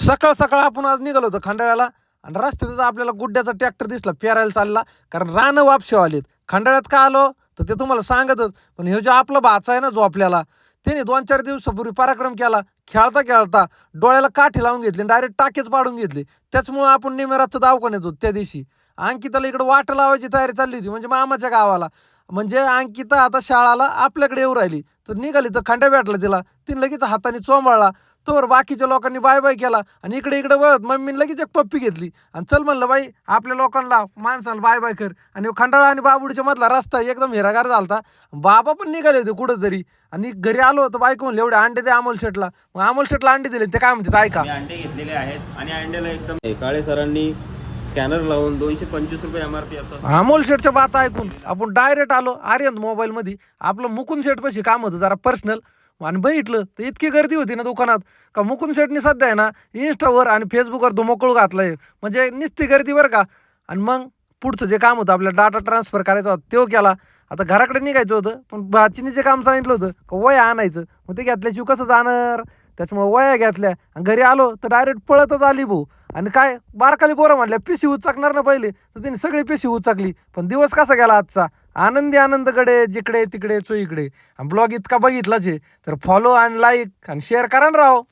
सकाळ सकाळ आपण आज निघालो होतो खंडाळ्याला आणि रस्त्यातच आपल्याला गुड्ड्याचा ट्रॅक्टर दिसला फेरायला चालला कारण रानं वापशे आलेत. खंडाळ्यात का आलो? तर ते तुम्हाला सांगतच. पण हे जो आपला भाचा आहे ना जो आपल्याला त्याने दोन चार दिवसापूर्वी पराक्रम केला. खेळता खेळता डोळ्याला काठी लावून घेतली डायरेक्ट टाकेच पाडून घेतले. त्याचमुळं आपण निमेराचं दवाखान्यात होतो त्या दिवशी. अंकिताला इकडे वाट लावायची तयारी चालली होती म्हणजे मामाच्या गावाला. म्हणजे अंकिता आता शाळाला आपल्याकडे येऊ राहिली. तर निघाली तर खंड्या भेटला तिला. तिने लगेच हाताने चोंबाळला. तोवर बाकीच्या लोकांनी बाय बाय केला आणि इकडे इकडे बघत मम्मीने लगेच एक पप्पी घेतली. आणि चल म्हणलं बाई आपल्या लोकांना माणसाला बाय बाय कर. आणि खंडाळा आणि बाबुडीच्या मधला रस्ता एकदम हिरागार झालता. बाबा पण निघाले होते कुठं तरी आणि घरी आलो तर बायको म्हणले एवढे अंडे दे अमोल शेटला. मग अमोल शेटला अंडे दिले ते काय म्हणतात ऐका. अंडे घेतलेले आहेत आणि अंड्याला एकदम काळे सरांनी स्कॅनर लावून दोनशे पंचवीस रुपये एम आर पी असं. अमोल शेटच्या बात ऐकून आपण डायरेक्ट आलो आर्यन मोबाईलमध्ये. आपलं मुकुंद शेट पशी काम होतं जरा पर्सनल आणि बघितलं तर इतकी गर्दी होती ना दुकानात. का मुकुंद शेटनी सध्या आहे ना इंस्टावर आणि फेसबुकवर धुमकूळ घातलंय. म्हणजे निस्ती गर्दी बरं का. आणि मग पुढचं जे काम होतं आपल्याला डाटा ट्रान्सफर करायचा होता तो केला. आता घराकडे निघायचं होतं पण बाचीने जे काम सांगितलं होतं का वया आणायचं मग ते घेतल्याशिवाय कसं जाणार? त्याच्यामुळे वया घेतल्या आणि घरी आलो तर डायरेक्ट पळतच आली भाऊ. आणि काय बारकाली पोरं म्हणल्या पिशी उचकणार ना पहिले. तर त्यांनी सगळी पिशी उचाकली. पण दिवस कसा गेला आजचा? आनंदी आनंदकडे जिकडे तिकडे चोईकडे. आणि ब्लॉग इतका बघितलाच आहे. तर फॉलो आणि लाईक आणि शेअर करा ना राव.